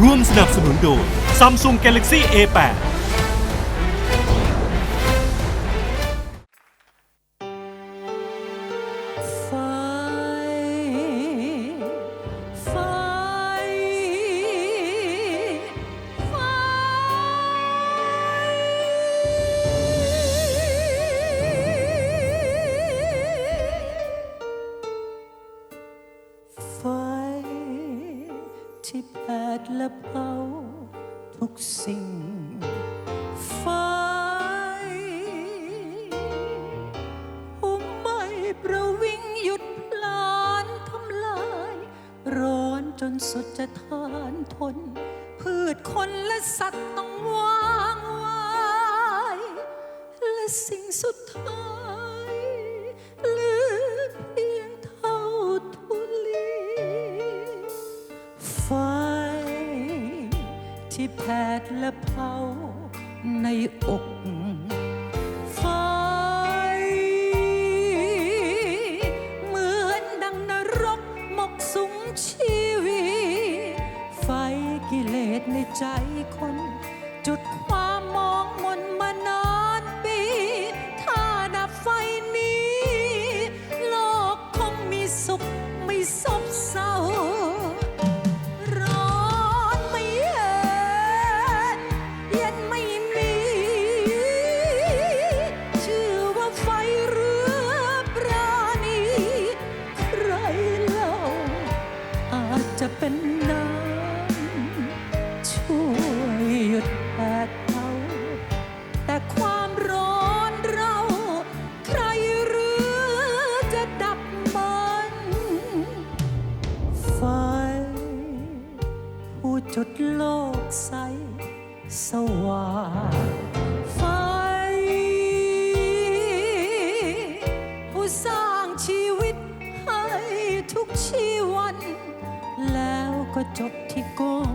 ร่วมสนับสนุนโดย Samsung Galaxy A8 ที่แผดและเผาทุกสิ่งไฟผู้ไม่ประวิงหยุดพลานทำลาย ร้อนจนสุดจะทานทน พืชคนและสัตว์ต้องวางไว้และสิ่งสุดท้าย ที่แผดและเผาในอกไฟเหมือนดังนรกหมกสุมชีวิตไฟกิเลสในใจคน จุดความมอง จะเป็นน้ำช่วยหยุดแผดเผาแต่ความร้อนเรา ใครหรือจะดับมันไฟผู้จุดโลกใสสว่างไฟผู้สร้างชีวิตให้ทุกชี ก็จบที่กอง